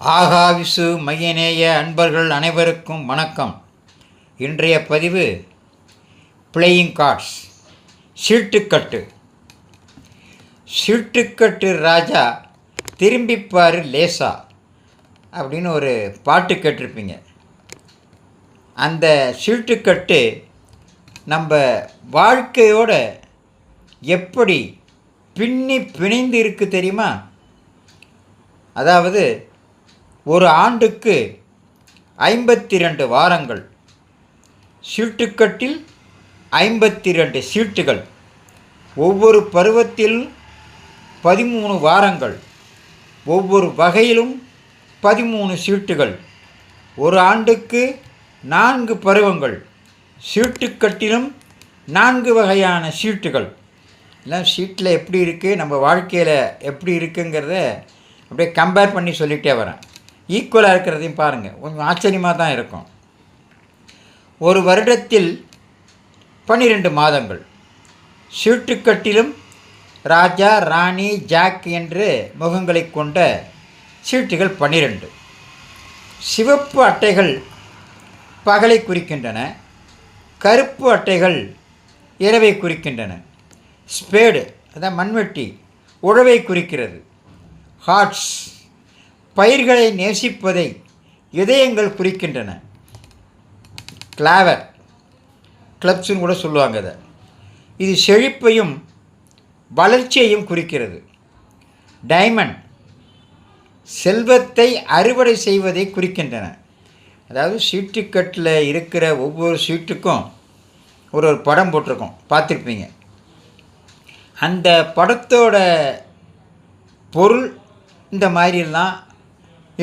ஆகாவிசு மையநேய அன்பர்கள் அனைவருக்கும் வணக்கம். இன்றைய பதிவு பிளேயிங் கார்ட்ஸ் சீட்டுக்கட்டு சீட்டுக்கட்டு ராஜா திரும்பிப்பார் லேசா அப்படின்னு ஒரு பாட்டு கேட்டிருப்பீங்க. அந்த சீட்டுக்கட்டு நம்ம வாழ்க்கையோட எப்படி பின்னி பிணைந்து இருக்கு தெரியுமா? அதாவது ஒரு ஆண்டுக்கு ஐம்பத்தி ரெண்டு வாரங்கள். சீட்டுக்கட்டில் ஐம்பத்தி ரெண்டு சீட்டுகள் ஒவ்வொரு பருவத்தில் பதிமூணு வாரங்கள். ஒவ்வொரு வகையிலும் பதிமூணு சீட்டுகள் ஒரு ஆண்டுக்கு நான்கு பருவங்கள். சீட்டுக்கட்டிலும் நான்கு வகையான சீட்டுகள் எல்லாம் சீட்டில் எப்படி இருக்குது நம்ம வாழ்க்கையில் எப்படி இருக்குங்கிறத அப்படியே கம்பேர் பண்ணி சொல்லிகிட்டே வரேன். ஈக்குவலாக இருக்கிறதையும் பாருங்கள் கொஞ்சம் ஆச்சரியமாக தான் இருக்கும். ஒரு வருடத்தில் பன்னிரெண்டு மாதங்கள். சீட்டுக்கட்டிலும் ராஜா ராணி ஜாக் என்று முகங்களை கொண்ட சீட்டுகள் பன்னிரெண்டு. சிவப்பு அட்டைகள் பகலை குறிக்கின்றன. கருப்பு அட்டைகள் இரவை குறிக்கின்றன. ஸ்பேடு அதான் மண்வெட்டி உழவை குறிக்கிறது. ஹார்ட்ஸ். பயிர்களை நேசிப்பதை இதயங்கள் குறிக்கின்றன. கிளாவர் கிளப்ஸ்னு கூட சொல்லுவாங்க அதை. இது செழிப்பையும் வளர்ச்சியையும் குறிக்கிறது. டைமண்ட் செல்வத்தை அறுவடை செய்வதை குறிக்கின்றன. அதாவது சீட்டுக்கட்டில் இருக்கிற ஒவ்வொரு சீட்டுக்கும் ஒரு ஒரு படம் போட்டிருக்கோம். பார்த்துருப்பீங்க. அந்த படத்தோட பொருள் இந்த மாதிரிலாம்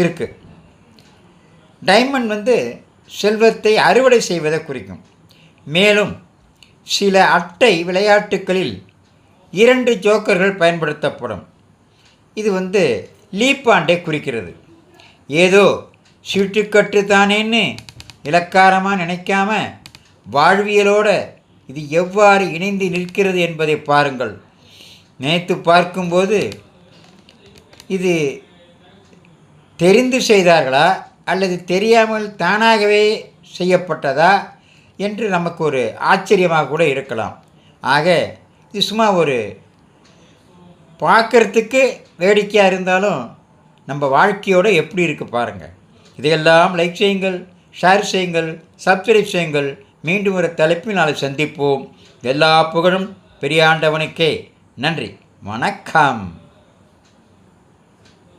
இருக்குது டைமண்ட் வந்து செல்வத்தை அறுவடை செய்வதை குறிக்கும். மேலும் சில அட்டை விளையாட்டுகளில் இரண்டு ஜோக்கர்கள் பயன்படுத்தப்படும். இது வந்து லீப்பாண்டை குறிக்கிறது. ஏதோ சீட்டுக்கட்டு தானேன்னு இலக்காரமாக நினைக்காம வாழ்வியலோட இது எவ்வாறு இணைந்து நிற்கிறது என்பதை பாருங்கள். நினைத்து பார்க்கும்போது இது தெரிந்து செய்தார்களா அல்லது தெரியாமல் தானாகவே செய்யப்பட்டதா என்று நமக்கு ஒரு ஆச்சரியமாக கூட இருக்கலாம். ஆக இது சும்மா ஒரு பார்க்குறதுக்கு வேடிக்கையாக இருந்தாலும் நம்ம வாழ்க்கையோடு எப்படி இருக்குது பாருங்கள் இதையெல்லாம் லைக் செய்யுங்கள் ஷேர் செய்யுங்கள் சப்ஸ்கிரைப் செய்யுங்கள். மீண்டும் ஒரு தலைப்பில் நாளை சந்திப்போம். எல்லா புகழும் பெரியாண்டவனுக்கே நன்றி. வணக்கம்.